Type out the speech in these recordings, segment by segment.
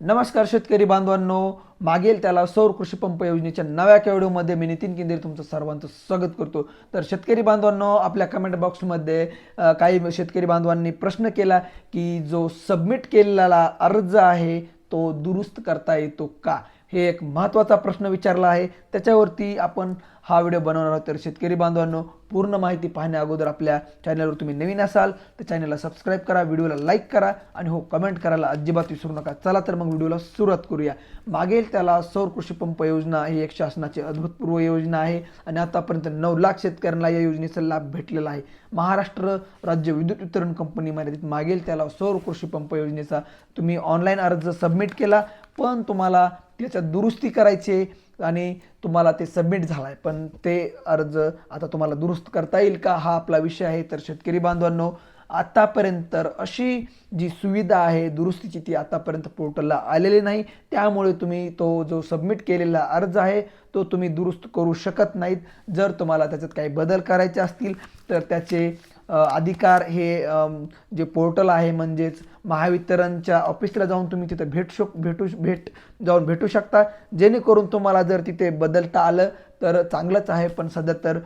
नमस्कार शेतकरी बांधवांनो. मागेल त्याला सौर कृषी पंप योजनेच्या नव्या व्हिडिओमध्ये मी नितीन केंद्रे तुमचं सर्वांचं स्वागत करतो. तर शेतकरी बांधवांनो आपल्या कमेंट बॉक्समध्ये काही शेतकरी बांधवांनी प्रश्न केला की जो सबमिट केलेला अर्ज आहे तो दुरुस्त करता येतो का? हे एक महत्त्वाचा प्रश्न विचारला आहे. त्याच्यावरती आपण हा व्हिडिओ बनवणार आहोत. तर शेतकरी बांधवांनो पूर्ण माहिती पाहण्या अगोदर आपल्या चॅनलवर तुम्ही नवीन असाल तर चॅनलला सबस्क्राईब करा व्हिडिओला लाईक करा आणि हो कमेंट करायला अजिबात विसरू नका. चला तर मग व्हिडिओला सुरुवात करूया. मागेल त्याला सौर कृषी पंप योजना ही एक शासनाची अद्भुतपूर्व योजना आहे आणि आतापर्यंत नऊ लाख शेतकऱ्यांना या योजनेचा लाभ भेटलेला आहे. महाराष्ट्र राज्य विद्युत वितरण कंपनी मर्यादित मागेल त्याला सौर कृषी पंप योजनेचा तुम्ही ऑनलाईन अर्ज सबमिट केला पण तुम्हाला त्याच्यात दुरुस्ती करायची आहे आणि तुम्हाला ते सबमिट झाला आहे पण ते अर्ज आता तुम्हाला दुरुस्त करता येईल का? हा आपला विषय आहे. तर शेतकरी बांधवांनो आतापर्यंत तर अशी जी सुविधा आहे दुरुस्तीची ती आतापर्यंत पोर्टलला आलेली नाही. त्यामुळे तुम्ही तो जो सबमिट केलेला अर्ज आहे तो तुम्ही दुरुस्त करू शकत नाहीत. जर तुम्हाला त्याच्यात काही बदल करायचे असतील तर त्याचे अधिकार हे जे पोर्टल आहे म्हणजेच महावितरणच्या ऑफिसला जाऊन तुम्ही तिथे भेट शक भेटू भेट जाऊन भेटू शकता. जेणेकरून तुम्हाला जर तिथे बदलता आलं तर चांगलंच आहे पण सध्या तर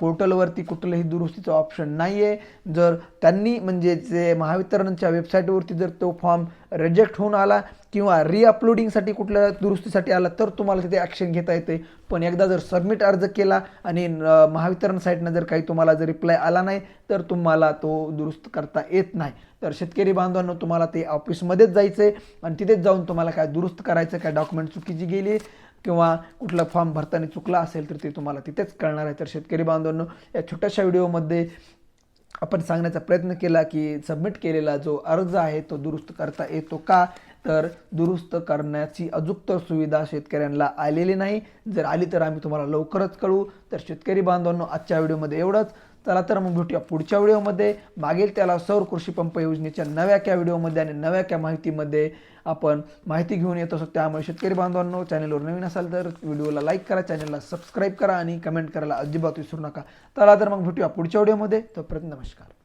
पोर्टलवरती कुठलंही दुरुस्तीचं ऑप्शन नाही आहे जर त्यांनी म्हणजे जे महावितरणच्या वेबसाईटवरती जर तो फॉर्म रिजेक्ट होऊन आला किंवा रिअपलोडिंगसाठी कुठल्या दुरुस्तीसाठी आला तर तुम्हाला तिथे ॲक्शन घेता येते पण एकदा जर सबमिट अर्ज केला आणि महावितरण साईटनं जर काही तुम्हाला जर रिप्लाय आला नाही तर तुम्हाला तो दुरुस्त करता येत नाही. तर शेतकरी बांधवांनो तुम्हाला ते ऑफिसमध्येच जायचं आहे आणि तिथेच जाऊन तुम्हाला काय दुरुस्त करायचं काय डॉक्युमेंट चुकीची गेली किंवा कुठला फॉर्म भरताना चुकला असेल तर ते तुम्हाला तिथेच कळणार आहे. तर शेतकरी बांधवांनो या छोट्याशा व्हिडिओमध्ये आपण सांगण्याचा प्रयत्न केला की सबमिट केलेला जो अर्ज आहे तो दुरुस्त करता येतो का? तर दुरुस्त करण्याची अजूकतर सुविधा शेतकऱ्यांना आलेली नाही. जर आली तर आम्ही तुम्हाला लवकरच कळू तर शेतकरी बांधवांनो आजच्या व्हिडिओमध्ये एवढंच. चला तर मग भेटूया पुढच्या व्हिडिओमध्ये. मागेल त्याला सौर कृषी पंप योजनेच्या नव्या क्या व्हिडिओमध्ये आणि नव्या क्या माहितीमध्ये आपण माहिती घेऊन येत असतो. त्यामुळे शेतकरी बांधवांनो चॅनलवर नवीन असाल तर व्हिडिओला लाईक करा चॅनलला सबस्क्राईब करा आणि कमेंट करायला अजिबात विसरू नका. चला तर मग भेटूया पुढच्या व्हिडिओमध्ये. तोपर्यंत नमस्कार.